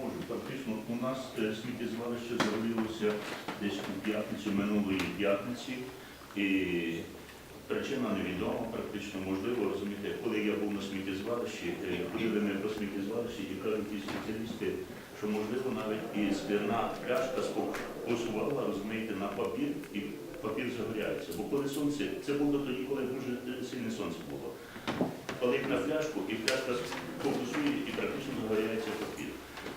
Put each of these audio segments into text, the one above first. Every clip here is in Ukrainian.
Можу, фактично у нас е, сміттєзвалище зробилося десь у п'ятницю, минулої п'ятниці. І причина невідома, практично можливо, розумієте, коли я був на сміттєзвалищі, е, ходили ми по сміттєзвалищі і кажуть ті спеціалісти, що можливо навіть і скляна пляшка спок- посувала, розумієте, на папір і папір загоряється. Бо коли сонце, це було тоді, коли дуже е, сильне сонце було. Палить на пляшку і пляшка фокусує і практично загоряється папір.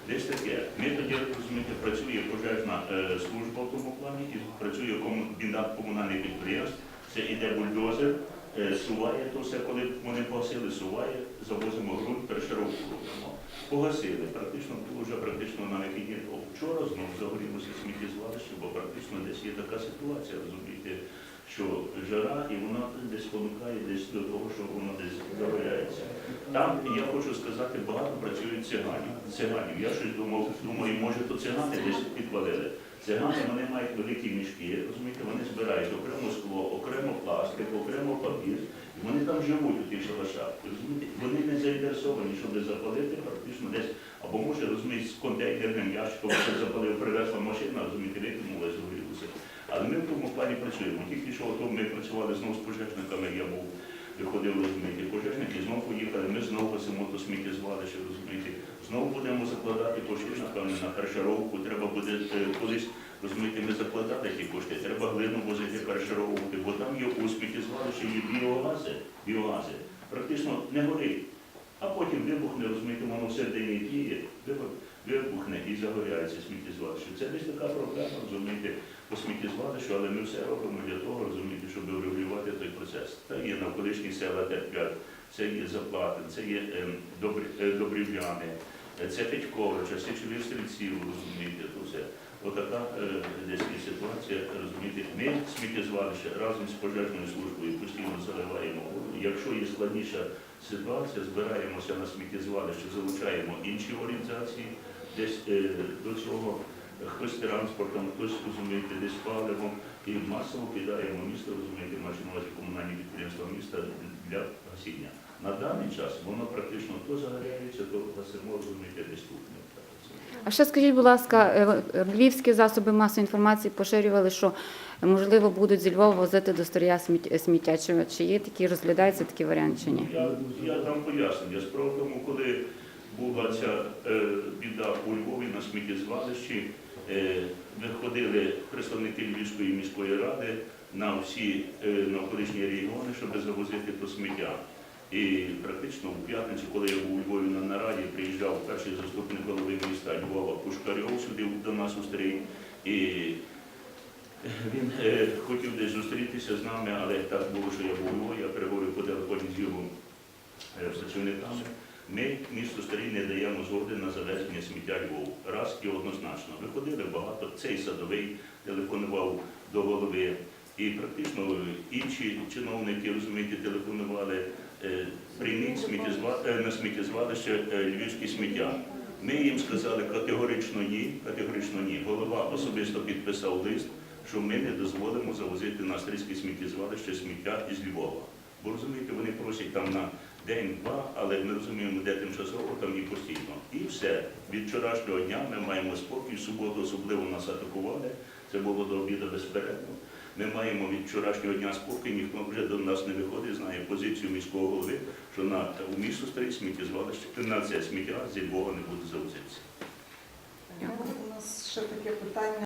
Десь таке. Ми тоді розумієте, працює пожежна е, служба в тому плані, і працює комбінат комунальних підприємств. Це іде бульдозер, е, суває то все, коли вони погасили, суває, завозимо ґрунт, перешаровку робимо. Погасили, практично було вже практично на вихідні. Вчора знову загорілося сміттєзвалище, бо практично десь є така ситуація, розумієте, що жара і вона десь спонукає десь до того, що воно десь загоряється. Там, я хочу сказати, багато працюють циганів. Циганів. Я щось думав, думаю, може то цигани десь підпалили. Цигани вони мають великі мішки, розумієте, вони збирають окремо скло, окремо пластик, окремо папір, і вони там живуть у тих шалашах. Розумієте, вони не заінтересовані, щоб запалити практично десь, або може, розумієте, з контейнерним ящиком, що запалив, привезла машина, розумієте, викинула, загорілося. Але ми в тому плані працюємо. Тільки що ми працювали знову з пожежниками, я був, виходив, розумієте, пожежники, знову поїхали, ми знову гасимо то сміттєзвалище, розумієте. Знову будемо закладати кошти, напевне, на першаровку. Треба буде е, колись, розумієте, ми закладати ті кошти, треба глину возити першаровувати, бо там є у сміттєзвалищі є біогази, біогази. Практично не горить. А потім вибухне, розумієте, воно всередині діє, вибух- вибухне і загоряється сміттєзвалище. Це десь така проблема, розумієте, по сміттєзвалищу, але ми все робимо для того, розумієте, щоб врегулювати той процес. Та є навколишні села терплять, це є Заплатин, це є ем, е, Добрівляни, е, це Петьковича, Січові стрільців, розумієте, то все. Отака е, десь є ситуація, розумієте. Ми сміттєзвалище разом з пожежною службою постійно заливаємо. Якщо є складніша ситуація, збираємося на сміттєзвалище, залучаємо інші організації, десь е, до цього хтось транспортом, хтось розумієте, десь паливом і масово кидаємо місто, розумієте, маючи на увазі комунальні підприємства міста для гасіння. На даний час воно практично то загоряється, то гасимо, розумієте, десь тут. А ще скажіть, будь ласка, е, львівські засоби масової інформації поширювали, що е, можливо будуть зі Львова возити до Сторія сміття-. Чи, є такі, розглядаються такі варіанти чи ні? Я, я дам пояснення. Справа в тому, коли була ця е, біда у Львові на сміттєзвалищі, е, виходили представники Львівської міської ради на всі е, навколишні регіони, щоб завозити то сміття. І практично у п'ятницю, коли я був у Львові на нараді, приїжджав перший заступник голови міста Львова Пушкарьов сюди до нас у стрій. І він е, хотів десь зустрітися з нами, але так було, що я був у Львові, я переговорив по телефоні з його працівниками. Ми, місто Старий, не даємо згоди на завезення сміття Львову. Раз і однозначно. Виходили багато. Цей садовий телефонував до голови. І практично інші чиновники, розумієте, телефонували, е, прийміть сміттєзва- е, на сміттєзвалище е, львівське сміття. Ми їм сказали категорично ні, категорично ні. Голова особисто підписав лист, що ми не дозволимо завозити на стрільське сміттєзвалище сміття із Львова. Бо розумієте, вони просять там на день-два, але ми розуміємо, де тимчасово, там і постійно. І все. Від вчорашнього дня ми маємо спокій, в суботу особливо нас атакували, це було до обіду безперервно. Ми маємо від вчорашнього дня спокій, ніхто вже до нас не виходить, знає позицію міського голови, що на у місто стоїть сміттєзвалище, на це сміття зі Львова не буде завозитися. У нас ще таке питання.